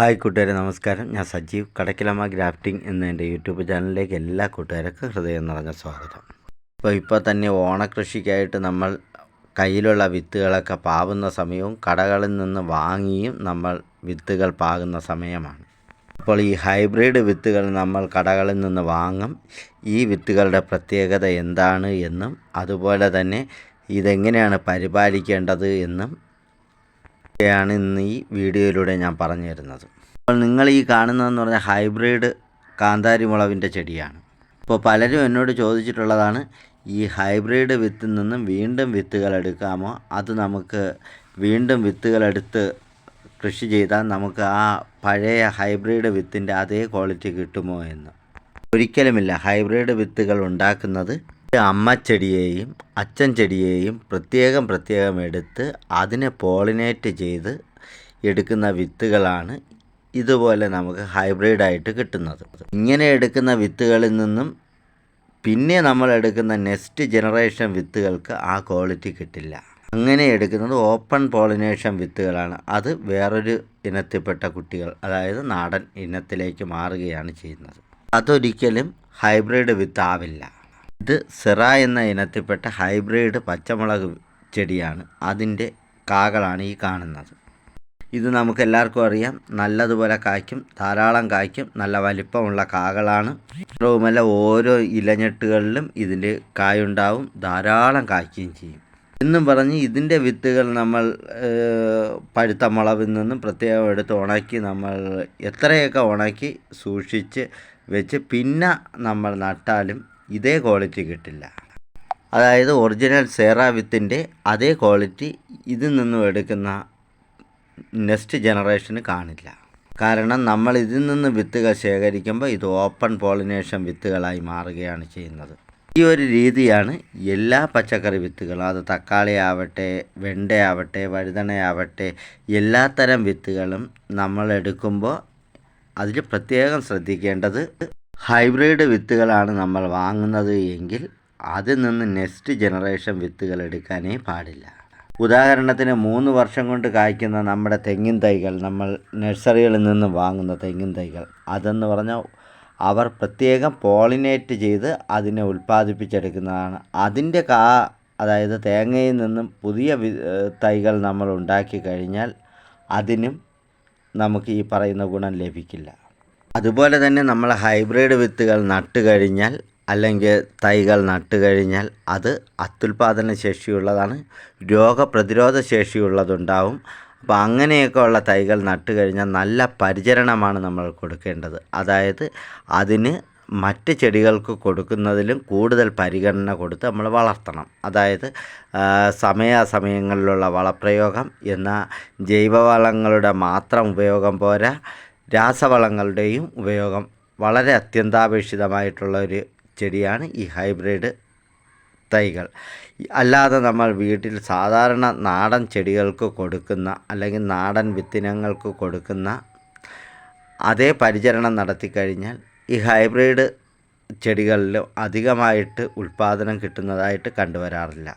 Hi കൂട്ടുകാരെ നമസ്കാരം. ഞാൻ സജീവ്. കടക്കിലമ്മ ഗ്രാഫ്റ്റിംഗ് എന്ന എന്റെ യൂട്യൂബ് ചാനലിലേക്ക് എല്ലാ കൂട്ടുകാർക്കും ഹൃദയം നിറഞ്ഞ സ്വാഗതം. അപ്പോൾ ഇപ്പോൾ തന്നെ ഓണക്കൃഷിക്കായിട്ട് നമ്മൾ കയ്യിലുള്ള വിത്തുകളൊക്കെ പാവുന്ന സമയവും കടകളിൽ നിന്ന് വാങ്ങിയും നമ്മൾ വിത്തുകൾ പാകുന്ന സമയമാണ്. അപ്പോൾ ഈ ഹൈബ്രിഡ് വിത്തുകൾ നമ്മൾ കടകളിൽ നിന്ന് വാങ്ങും. ഈ വിത്തുകളുടെ പ്രത്യേകത എന്താണ് എന്നും അതുപോലെ തന്നെ ഇതെങ്ങനെയാണ് പരിപാലിക്കേണ്ടത് എന്നും ാണ് ഇന്ന് ഈ വീഡിയോയിലൂടെ ഞാൻ പറഞ്ഞു തരുന്നത് അപ്പോൾ നിങ്ങൾ ഈ കാണുന്നതെന്ന് പറഞ്ഞാൽ ഹൈബ്രിഡ് കാന്താരി മുളവിന്റെ ചെടിയാണ്. ഇപ്പോൾ പലരും എന്നോട് ചോദിച്ചിട്ടുള്ളതാണ് ഈ ഹൈബ്രിഡ് വിത്തിൽ നിന്നും വീണ്ടും വിത്തുകൾ എടുക്കാമോ? അത് നമുക്ക് വീണ്ടും വിത്തുകളെടുത്ത് കൃഷി ചെയ്താൽ നമുക്ക് ആ പഴയ ഹൈബ്രിഡ് വിത്തിന്റെ അതേ ക്വാളിറ്റി കിട്ടുമോ എന്ന്. ഒരിക്കലുമില്ല ഹൈബ്രിഡ് വിത്തുകൾ ഉണ്ടാക്കുന്നത് അമ്മച്ചെടിയെയും അച്ഛൻ ചെടിയേയും പ്രത്യേകം പ്രത്യേകം എടുത്ത് അതിനെ പോളിനേറ്റ് ചെയ്ത് എടുക്കുന്ന വിത്തുകളാണ് ഇതുപോലെ നമുക്ക് ഹൈബ്രിഡായിട്ട് കിട്ടുന്നത്. ഇങ്ങനെ എടുക്കുന്ന വിത്തുകളിൽ നിന്നും പിന്നെ നമ്മൾ എടുക്കുന്ന നെക്സ്റ്റ് ജനറേഷൻ വിത്തുകൾക്ക് ആ ക്വാളിറ്റി കിട്ടില്ല. അങ്ങനെ എടുക്കുന്നത് ഓപ്പൺ പോളിനേഷൻ വിത്തുകളാണ്. അത് വേറൊരു ഇനത്തിൽപ്പെട്ട കുട്ടികൾ അതായത് നാടൻ ഇനത്തിലേക്ക് മാറുകയാണ് ചെയ്യുന്നത്. അതൊരിക്കലും ഹൈബ്രിഡ് വിത്താവില്ല. ഇത് സെറ എന്ന ഇനത്തിൽപ്പെട്ട ഹൈബ്രിഡ് പച്ചമുളക് ചെടിയാണ്. അതിന്റെ കാകളാണ് ഈ കാണുന്നത്. ഇത് നമുക്ക് എല്ലാവർക്കും അറിയാം. നല്ലതുപോലെ കായ്ക്കും ധാരാളം കായ്ക്കും നല്ല വലിപ്പമുള്ള കാകളാണ്. മാത്രവുമല്ല ഓരോ ഇലഞ്ഞെട്ടുകളിലും ഇതിന്റെ കായുണ്ടാവും ധാരാളം കായ്ക്കുകയും ചെയ്യും. എന്നും പറഞ്ഞ് ഇതിന്റെ വിത്തുകൾ നമ്മൾ പഴുത്ത മുളവിൽ നിന്നും പ്രത്യേകം എടുത്ത് ഉണക്കി നമ്മൾ എത്രയൊക്കെ ഉണക്കി സൂക്ഷിച്ച് വെച്ച് പിന്നെ നമ്മൾ നട്ടാലും ഇതേ ക്വാളിറ്റി കിട്ടില്ല. അതായത് ഒറിജിനൽ സേറാവിത്തിന്റെ അതേ ക്വാളിറ്റി ഇതിൽ നിന്നും എടുക്കുന്ന നെക്സ്റ്റ് ജനറേഷന് കാണില്ല. കാരണം നമ്മൾ ഇതിൽ നിന്ന് വിത്തുകൾ ശേഖരിക്കുമ്പോൾ ഇത് ഓപ്പൺ പോളിനേഷൻ വിത്തുകളായി മാറുകയാണ് ചെയ്യുന്നത്. ഈ ഒരു രീതിയാണ് എല്ലാ പച്ചക്കറി വിത്തുകളും അത് തക്കാളി ആവട്ടെ വെണ്ടയാവട്ടെ വഴുതനയാവട്ടെ എല്ലാത്തരം വിത്തുകളും നമ്മൾ എടുക്കുമ്പോൾ അതിൽ പ്രത്യേകം ശ്രദ്ധിക്കേണ്ടത് ഹൈബ്രിഡ് വിത്തുകളാണ് നമ്മൾ വാങ്ങുന്നത് എങ്കിൽ അതിൽ നിന്ന് നെക്സ്റ്റ് ജനറേഷൻ വിത്തുകൾ എടുക്കാനേ പാടില്ല. ഉദാഹരണത്തിന് മൂന്ന് വർഷം കൊണ്ട് കായ്ക്കുന്ന നമ്മുടെ തെങ്ങിൻ തൈകൾ നമ്മൾ നഴ്സറികളിൽ നിന്ന് വാങ്ങുന്ന തെങ്ങിൻ തൈകൾ അതെന്ന് പറഞ്ഞാൽ അവർ പ്രത്യേകം പോളിനേറ്റ് ചെയ്ത് അതിനെ ഉൽപ്പാദിപ്പിച്ചെടുക്കുന്നതാണ്. അതിന്റെ കാ അതായത് തേങ്ങയിൽ നിന്നും പുതിയ തൈകൾ നമ്മൾ ഉണ്ടാക്കി കഴിഞ്ഞാൽ അതിനും നമുക്ക് ഈ പറയുന്ന ഗുണം ലഭിക്കില്ല. അതുപോലെ തന്നെ നമ്മൾ ഹൈബ്രിഡ് വിത്തുകൾ നട്ട് കഴിഞ്ഞാൽ അല്ലെങ്കിൽ തൈകൾ നട്ട് കഴിഞ്ഞാൽ അത് അത്യുൽപാദന ശേഷിയുള്ളതാണ് രോഗപ്രതിരോധ ശേഷിയുള്ളതുണ്ടാവും. അപ്പോൾ അങ്ങനെയൊക്കെ ഉള്ള തൈകൾ നട്ട് കഴിഞ്ഞാൽ നല്ല പരിചരണമാണ് നമ്മൾ കൊടുക്കേണ്ടത്. അതായത് അതിന് മറ്റ് ചെടികൾക്ക് കൊടുക്കുന്നതിലും കൂടുതൽ പരിഗണന കൊടുത്ത് നമ്മൾ വളർത്തണം. അതായത് സമയാസമയങ്ങളിലുള്ള വളപ്രയോഗം എന്ന ജൈവവളങ്ങളുടെ മാത്രം ഉപയോഗം പോരാ. രാസവളങ്ങളുടെയും ഉപയോഗം വളരെ അത്യന്താപേക്ഷിതമായിട്ടുള്ള ഒരു ചെടിയാണ് ഈ ഹൈബ്രിഡ് തൈകൾ. അല്ലാതെ നമ്മൾ വീട്ടിൽ സാധാരണ നാടൻ ചെടികൾക്ക് കൊടുക്കുന്ന അല്ലെങ്കിൽ നാടൻ വിത്തിനങ്ങൾക്ക് കൊടുക്കുന്ന അതേ പരിചരണം നടത്തി കഴിഞ്ഞാൽ ഈ ഹൈബ്രിഡ് ചെടികളിൽ അധികമായിട്ട് ഉൽപ്പാദനം കിട്ടുന്നതായിട്ട് കണ്ടുവരാറില്ല.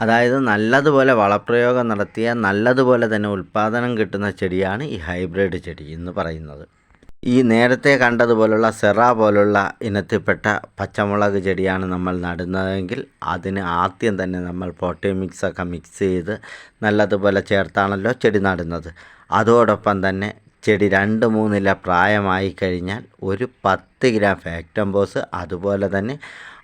അതായത് നല്ലതുപോലെ വളപ്രയോഗം നടത്തിയ നല്ലതുപോലെ തന്നെ ഉൽപ്പാദനം കിട്ടുന്ന ചെടിയാണ് ഈ ഹൈബ്രിഡ് ചെടി എന്ന് പറയുന്നത്. ഈ നേരത്തെ കണ്ടതുപോലുള്ള സെറ പോലുള്ള ഇനത്തിൽപ്പെട്ട പച്ചമുളക് ചെടിയാണ് നമ്മൾ നടുന്നതെങ്കിൽ അതിന് ആദ്യം തന്നെ നമ്മൾ പോട്ടി മിക്സൊക്കെ മിക്സ് ചെയ്ത് നല്ലതുപോലെ ചേർത്താണല്ലോ ചെടി നടുന്നത്. അതോടൊപ്പം തന്നെ ചെടി രണ്ട് മൂന്നില പ്രായമായി കഴിഞ്ഞാൽ ഒരു പത്ത് ഗ്രാം ഫാക്ടംബോസ് അതുപോലെ തന്നെ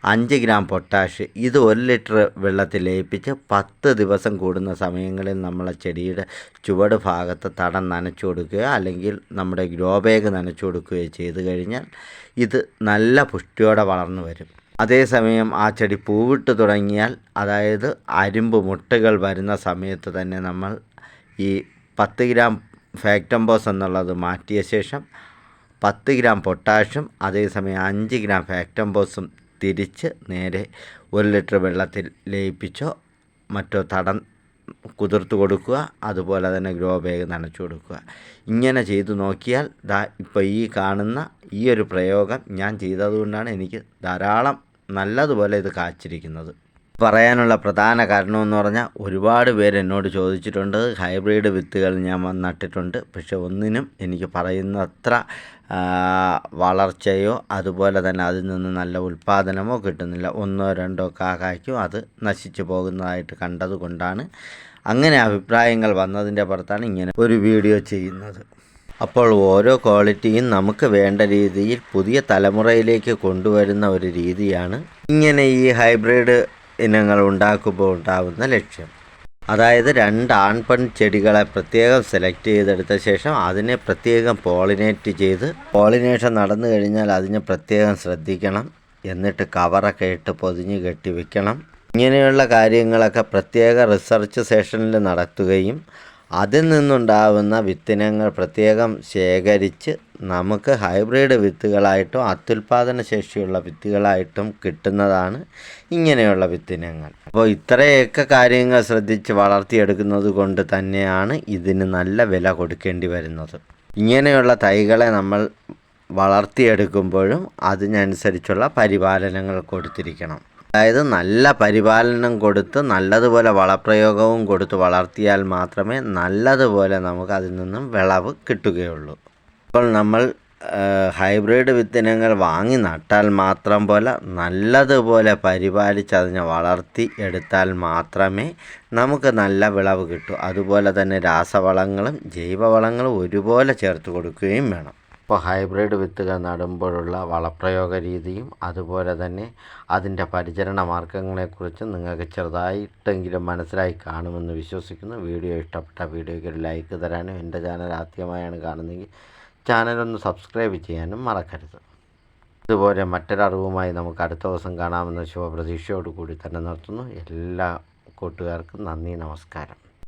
അഞ്ച് ഗ്രാം പൊട്ടാഷ് ഇത് ഒരു ലിറ്റർ വെള്ളത്തിൽ ലയിപ്പിച്ച് പത്ത് ദിവസം കൂടുന്ന സമയങ്ങളിൽ നമ്മളെ ചെടിയുടെ ചുവട് ഭാഗത്ത് തടം നനച്ചു കൊടുക്കുക അല്ലെങ്കിൽ നമ്മുടെ ഗ്രോ ബാഗ് നനച്ചു കൊടുക്കുകയോ ചെയ്തു കഴിഞ്ഞാൽ ഇത് നല്ല പുഷ്ടിയോടെ വളർന്നു വരും. അതേസമയം ആ ചെടി പൂവിട്ട് തുടങ്ങിയാൽ അതായത് അരുമ്പ് മുട്ടകൾ വരുന്ന സമയത്ത് തന്നെ നമ്മൾ ഈ പത്ത് ഗ്രാം ഫാക്ടംബോസ് എന്നുള്ളത് മാറ്റിയ ശേഷം പത്ത് ഗ്രാം പൊട്ടാഷും അതേസമയം അഞ്ച് ഗ്രാം ഫാക്ടംബോസും തിരിച്ച് നേരെ ഒരു ലിറ്റർ വെള്ളത്തിൽ ലയിപ്പിച്ചോ മറ്റോ തടം കുതിർത്ത് കൊടുക്കുക അതുപോലെ തന്നെ ഗ്രോ ബാഗ് നനച്ചു കൊടുക്കുക. ഇങ്ങനെ ചെയ്തു നോക്കിയാൽ ദാ ഇപ്പോൾ ഈ കാണുന്ന ഈ ഒരു പ്രയോഗം ഞാൻ ചെയ്തതുകൊണ്ടാണ് എനിക്ക് ധാരാളം നല്ലതുപോലെ ഇത് കാച്ചിരിക്കുന്നത്. പറയാനുള്ള പ്രധാന കാരണമെന്ന് പറഞ്ഞാൽ ഒരുപാട് പേര് എന്നോട് ചോദിച്ചിട്ടുണ്ട്. ഹൈബ്രിഡ് വിത്തുകൾ ഞാൻ വന്നിട്ടിട്ടുണ്ട് പക്ഷെ ഒന്നിനും എനിക്ക് പറയുന്നത്ര വളർച്ചയോ അതുപോലെ തന്നെ അതിൽ നിന്ന് നല്ല ഉൽപ്പാദനമോ കിട്ടുന്നില്ല. ഒന്നോ രണ്ടോ കാക്കായ്ക്കും അത് നശിച്ചു പോകുന്നതായിട്ട് കണ്ടതുകൊണ്ടാണ് അങ്ങനെ അഭിപ്രായങ്ങൾ വന്നതിന്റെ പുറത്താണ് ഇങ്ങനെ ഒരു വീഡിയോ ചെയ്യുന്നത്. അപ്പോൾ ഓരോ ക്വാളിറ്റിയും നമുക്ക് വേണ്ട രീതിയിൽ പുതിയ തലമുറയിലേക്ക് കൊണ്ടുവരുന്ന ഒരു രീതിയാണ് ഇങ്ങനെ ഈ ഹൈബ്രിഡ് ഇനങ്ങൾ ഉണ്ടാക്കുമ്പോൾ ഉണ്ടാകുന്ന ലക്ഷ്യം. അതായത് രണ്ട് ആൺപെൺ ചെടികളെ പ്രത്യേകം സെലക്ട് ചെയ്തെടുത്ത ശേഷം അതിനെ പ്രത്യേകം പോളിനേറ്റ് ചെയ്ത് പോളിനേഷൻ നടന്നു കഴിഞ്ഞാൽ അതിനെ പ്രത്യേകം ശ്രദ്ധിക്കണം. എന്നിട്ട് കവറൊക്കെ ഇട്ട് പൊതിഞ്ഞ് കെട്ടി വെക്കണം. ഇങ്ങനെയുള്ള കാര്യങ്ങളൊക്കെ പ്രത്യേക റിസർച്ച് സെഷനിൽ നടത്തുകയും അതിൽ നിന്നുണ്ടാവുന്ന വിത്തിനങ്ങൾ പ്രത്യേകം ശേഖരിച്ച് നമുക്ക് ഹൈബ്രിഡ് വിത്തുകളായിട്ടും അത്യുൽപാദന ശേഷിയുള്ള വിത്തുകളായിട്ടും കിട്ടുന്നതാണ് ഇങ്ങനെയുള്ള വിത്തിനങ്ങൾ. അപ്പോൾ ഇത്രയൊക്കെ കാര്യങ്ങൾ ശ്രദ്ധിച്ച് വളർത്തിയെടുക്കുന്നത് കൊണ്ട് തന്നെയാണ് ഇതിന് നല്ല വില കൊടുക്കേണ്ടി വരുന്നത്. ഇങ്ങനെയുള്ള തൈകളെ നമ്മൾ വളർത്തിയെടുക്കുമ്പോഴും അതിനനുസരിച്ചുള്ള പരിപാലനങ്ങൾ കൊടുത്തിരിക്കണം. അതായത് നല്ല പരിപാലനം കൊടുത്ത് നല്ലതുപോലെ വളപ്രയോഗവും കൊടുത്ത് വളർത്തിയാൽ മാത്രമേ നല്ലതുപോലെ നമുക്ക് അതിൽ നിന്നും വിളവ് കിട്ടുകയുള്ളൂ. അപ്പോൾ നമ്മൾ ഹൈബ്രിഡ് വിത്തിനങ്ങൾ വാങ്ങി നട്ടാൽ മാത്രം പോലെ നല്ലതുപോലെ പരിപാലിച്ച് അതിനെ വളർത്തി എടുത്താൽ മാത്രമേ നമുക്ക് നല്ല വിളവ് കിട്ടൂ. അതുപോലെ തന്നെ രാസവളങ്ങളും ജൈവവളങ്ങളും ഒരുപോലെ ചേർത്ത് കൊടുക്കുകയും വേണം. ഇപ്പോൾ ഹൈബ്രിഡ് വിത്തുകൾ നടുമ്പോഴുള്ള വളപ്രയോഗ രീതിയും അതുപോലെ തന്നെ അതിന്റെ പരിചരണ മാർഗങ്ങളെക്കുറിച്ച് നിങ്ങൾക്ക് ചെറുതായിട്ടെങ്കിലും മനസ്സിലായി കാണുമെന്ന് വിശ്വസിക്കുന്നു. വീഡിയോ ഇഷ്ടപ്പെട്ട വീഡിയോയ്ക്ക് ഒരു ലൈക്ക് തരാനും എന്റെ ചാനൽ ആദ്യമായാണ് കാണുന്നതെങ്കിൽ ചാനലൊന്ന് സബ്സ്ക്രൈബ് ചെയ്യാനും മറക്കരുത്. ഇതുപോലെ മറ്റൊരറിവുമായി നമുക്ക് അടുത്ത ദിവസം കാണാമെന്ന ശുഭപ്രതീക്ഷയോടുകൂടി തന്നെ നിർത്തുന്നു. എല്ലാ കൂട്ടുകാർക്കും നന്ദി നമസ്കാരം.